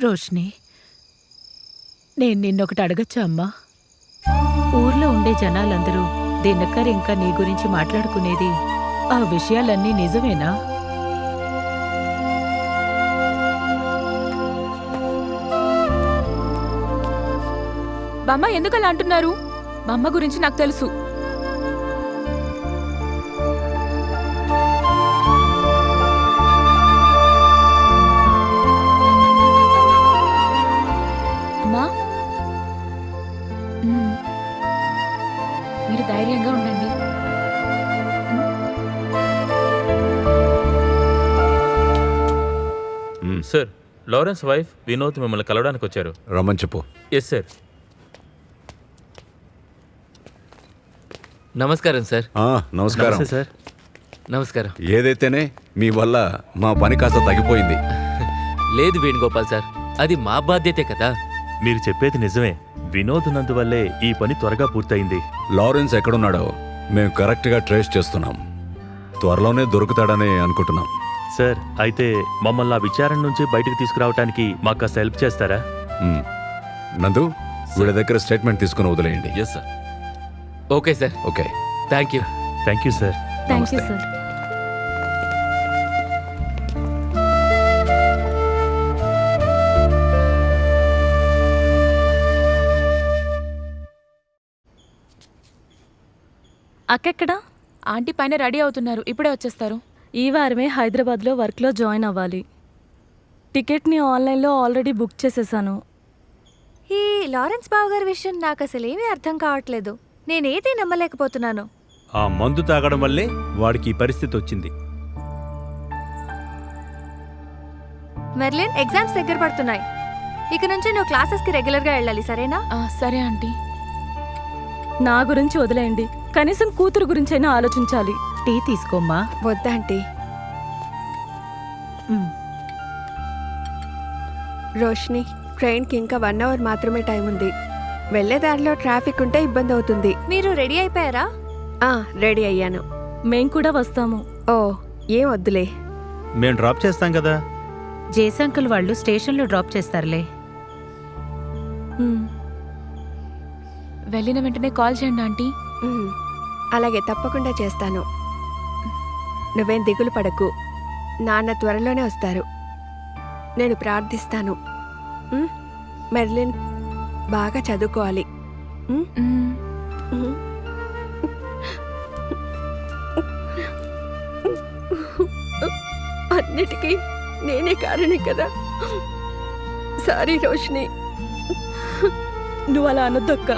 రోష్ని నేను నిన్నొకటి అడగచ్చా అమ్మా? ఊర్లో ఉండే జనాలందరూ దినకర్ ఇంకా నీ గురించి మాట్లాడుకునేది ఆ విషయాలన్నీ నిజమేనా? బామ్మ ఎందుకు అలా అంటున్నారు? మా అమ్మ గురించి నాకు తెలుసు. సార్ లారెన్స్ వైఫ్ వినోద్ మిమ్మల్ని కలవడానికి వచ్చారు. రమ్మని చెప్పు. ఎస్ సార్ నమస్కారం సార్ ఆ, నమస్కారం. సార్ నమస్కారం. ఏదైతేనే మీ వల్ల మా పని కాస్త తగ్గిపోయింది. లేదు వేణుగోపాల్ సార్ అది మా బాధ్యతే కదా. మీరు చెప్పేది నిజమే. వినోద్ ఉన్నందువల్లే ఈ పని త్వరగా పూర్తయింది. లారెన్స్ ఎక్కడున్నాడో మేము కరెక్ట్గా ట్రేస్ చేస్తున్నాం. త్వరలోనే దొరుకుతాడని అనుకుంటున్నాం. సార్ అయితే మమ్మల్ని ఆ విచారణ నుంచి బయటకు తీసుకురావడానికి మాకు కాస్త హెల్ప్ చేస్తారా. నందు వీళ్ళ దగ్గర స్టేట్మెంట్ తీసుకుని వదిలేయండి. Yes sir okay sir okay thank you thank you sir thank you. Sir అక్కెక్కడా? Aunty పైన రెడీ అవుతున్నారు. ఇప్పుడే వచ్చేస్తారు. ఈ వారమే హైదరాబాద్లో వర్క్లో జాయిన్ అవ్వాలి. టికెట్ని ఆన్లైన్లో ఆల్రెడీ బుక్ చేసేసాను. ఈ లారెన్స్ బావ గారి విషయం నాకు అసలు ఏమీ అర్థం కావట్లేదు. నేనేది నమ్మలేకపోతున్నాను. ఆ మందు తాగడం వల్లే వాడికి ఈ పరిస్థితి వచ్చింది. మెర్లిన్ ఎగ్జామ్స్ దగ్గర పడుతున్నాయి. ఇక నుంచి నువ్వు క్లాసెస్కి రెగ్యులర్గా వెళ్ళాలి సరేనా? ఆ, సరే ఆంటీ. నా గురించి వదిలేయండి. కనీసం కూతురు గురించైనా ఆలోచించాలి. టీ తీసుకోమ్మా. వద్దాంటీ ఉమ్. రోషిని ట్రైన్కి ఇంకా వన్ అవర్ మాత్రమే టైం ఉంది. వెళ్ళే దారిలో ట్రాఫిక్ ఉంటే ఇబ్బంది అవుతుంది. మీరు రెడీ అయిపోయారా? ఆ రెడీ అయ్యాను. మేం కూడా వస్తాము. ఓ ఏం వద్దులే. మేము డ్రాప్ చేస్తాం కదా. జేసంకుల్ వాళ్ళు స్టేషన్లో డ్రాప్ చేస్తారులే. వెళ్ళిన వెంటనే కాల్ చేయండి ఆంటీ. ఉమ్, అలాగే తప్పకుండా చేస్తాను. నువ్వేం దిగులు పడకు. నాన్న త్వరలోనే వస్తారు. నేను ప్రార్థిస్తాను. మెర్లిన్ బాగా చదువుకోవాలి. అన్నిటికీ నేనే కారణం కదా. సారీ రోషిని నువ్వు అలా అనొద్దక్క.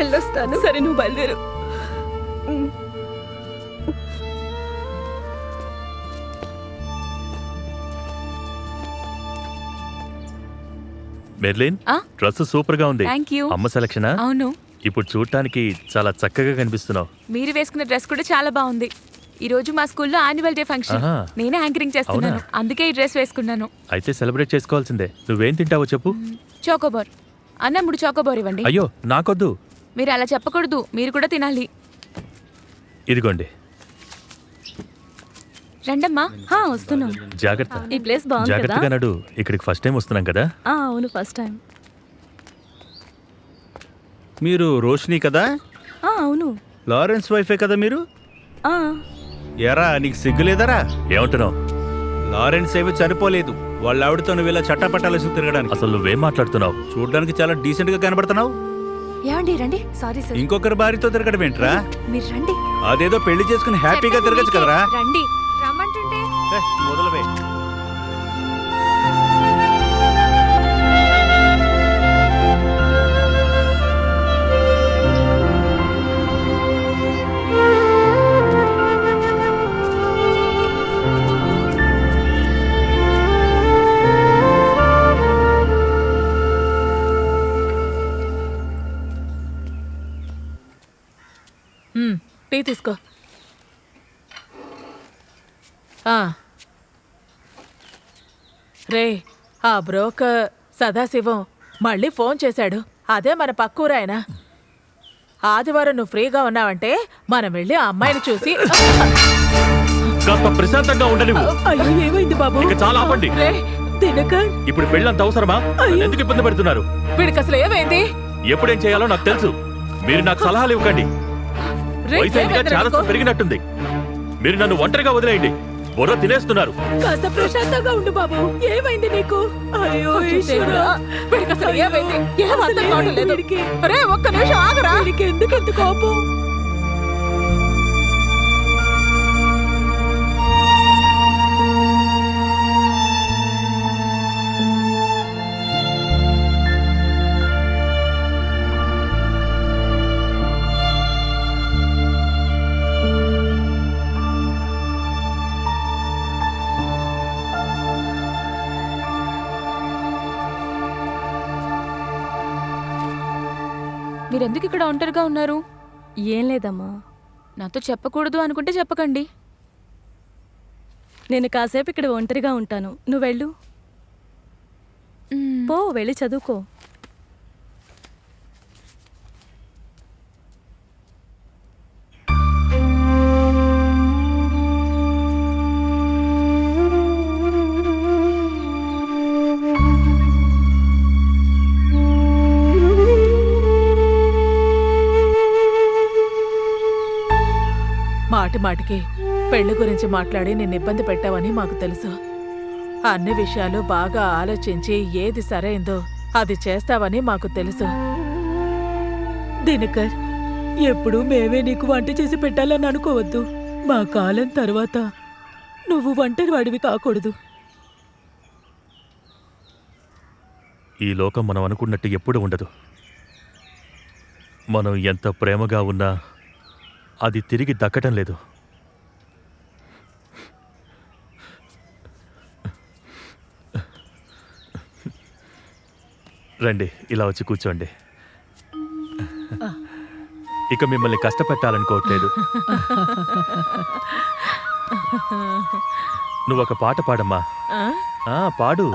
వెళ్ళొస్తాను. సరే నువ్వు బయలుదేరు. మెర్లిన్ ఆ? డ్రెస్ సూపర్గా ఉంది. థ్యాంక్ యూ అమ్మ సెలక్షనా? అవును. ఇప్పుడు చూడటానికి చాలా చక్కగా కనిపిస్తున్నావు. మీరు వేసుకున్న డ్రెస్ కూడా చాలా బాగుంది. ఈ రోజు మా స్కూల్లో యాన్యువల్ డే ఫంక్షన్. నేనే యాంకరింగ్ చేస్తున్నాను? అందుకే ఈ డ్రెస్ వేసుకున్నాను. అయితే సెలబ్రేట్ చేసుకోవాల్సిందే. నువ్వేం తింటావో చెప్పు. చోకోబార్. అన్న మూడు చోకోబార్ ఇవ్వండి. అయ్యో నాకొద్దు. మీరు అలా చెప్పకూడదు. మీరు కూడా తినాలి. ఇదిగోండి. రండమ్మా. హా, వస్తున్నాం. జాగ్రత్త. ఈ ప్లేస్ బాగుంది కదా. జాగ్రత్తగా నడు. ఇక్కడికి ఫస్ట్ టైం వస్తున్నాం కదా. ఆ, అవును ఫస్ట్ టైం. మీరు రోషిని కదా? ఆ, అవును. లారెన్స్ వైఫే కదా మీరు? ఆ, ఎరా నీకు సిగ్గులేదరా ఏమంటున్నావు? లారెన్స్ ఏమీ చనిపోలేదు. వాళ్ళ ఆవిడతో నువ్వు ఇలా చట్టపట్టాలేసి తిరగడానికి. అసలు నువ్వేం మాట్లాడుతున్నావు? చూడడానికి చాలా డీసెంట్గా కనబడుతున్నావు. ఏమండి రండి. సారీ సార్ ఇంకొకరి భార్యతో తిరగడం ఏంట్రా? మీరు రండి. అదేదో పెళ్ళి చేసుకుని హ్యాపీగా తిరగచ్చు. కదరా? రండి. రమ్మంటుంటే. మొదలువే టీ తీసుకో. రే ఆ బ్రోకర్ సదాశివం మళ్ళీ ఫోన్ చేశాడు. అదే మన పక్కూరాయన ఆదివారం నువ్వు ఫ్రీగా ఉన్నావంటే మనం వెళ్ళి ఆ అమ్మాయిని చూసి కాస్త ప్రశాంతంగా ఉండని అయ్యో ఏమైంది బాబు? ఇక చాలా ఆపండి. రే, దినకర్. ఇప్పుడు పెళ్ళంత అవసరమా? నన్ను ఎందుకు ఇబ్బంది పెడుతున్నారు? వీడికి అసలు ఏమైంది? ఎప్పుడేం చేయాలో నాకు తెలుసు. మీరు నాకు సలహాలు ఇవ్వకండి. రే, వయసు అయిందిగా ఏమైందిరా చాలా? పెరిగినట్టుంది. మీరు నన్ను ఒంటరిగా వదిలేయండి. బుర్ర తినేస్తున్నారు. కాస్త ప్రశాంతంగా ఉండు బాబు. ఏమైంది నీకు? అయ్యో ఈశ్వరా. వీడికి అసలు ఏమైంది? ఏం అర్థం కావడం లేదు. ఒక్క నిమిషం ఆగరా. వీడికి ఎందుకు ఎంత కోపం? మీరెందుకు ఇక్కడ ఒంటరిగా ఉన్నారు? ఏం లేదమ్మా. నాతో చెప్పకూడదు అనుకుంటే చెప్పకండి. నేను కాసేపు ఇక్కడ ఒంటరిగా ఉంటాను. నువ్వు వెళ్ళు. పో వెళ్ళి చదువుకో. మాటి మాటికి పెళ్ళి గురించి మాట్లాడి నేను ఇబ్బంది పెట్టావని మాకు తెలుసు. అన్ని విషయాలు బాగా ఆలోచించి ఏది సరైందో అది చేస్తావని మాకు తెలుసు. దినకర్ ఎప్పుడు మేమే నీకు వంట చేసి పెట్టాలని అనుకోవద్దు. మా కాలం తర్వాత నువ్వు ఒంటరి వాడివి కాకూడదు. ఈ లోకం మనం అనుకున్నట్టు ఎప్పుడు ఉండదు. మనం ఎంత ప్రేమగా ఉన్నా అది తిరిగి దక్కటం లేదు. రండి ఇలా వచ్చి కూర్చోండి. ఇక మిమ్మల్ని కష్టపెట్టాలనుకోవట్లేదు నువ్వు ఒక పాట పాడమ్మా. పాడు.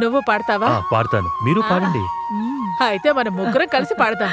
నువ్వు పాడతావా? పాడతాను. మీరు పాడండి. అయితే మనం ముగ్గురం కలిసి పాడదాం.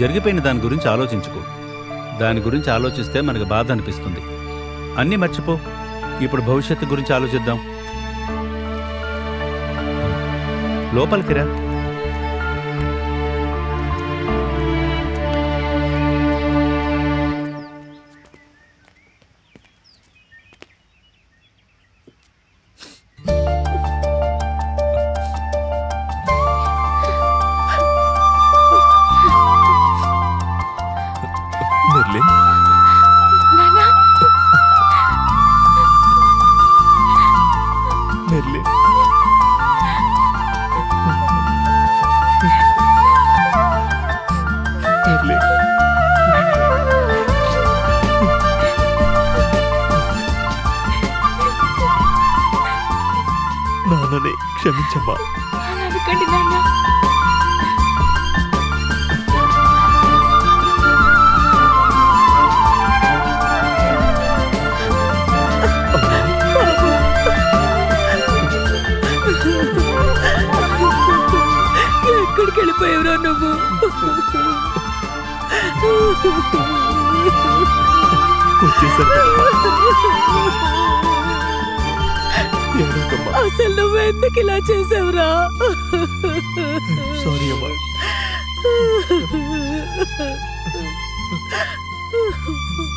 జరిగిపోయిన దాని గురించి ఆలోచించుకో. దాని గురించి ఆలోచిస్తే మనకు బాధ అనిపిస్తుంది. అన్నీ మర్చిపో. ఇప్పుడు భవిష్యత్తు గురించి ఆలోచిద్దాం. లోపలికి రా. మెర్లిన్ మెర్లిన్ మెర్లిన్ నాన్నని క్షమించమ్మా. అలా అనకండి నాన్న. వెళ్ళిపోయావురా నువ్వు? అసలు నువ్వు ఎందుకు ఇలా చేసావురా? సారీ అమ్మా.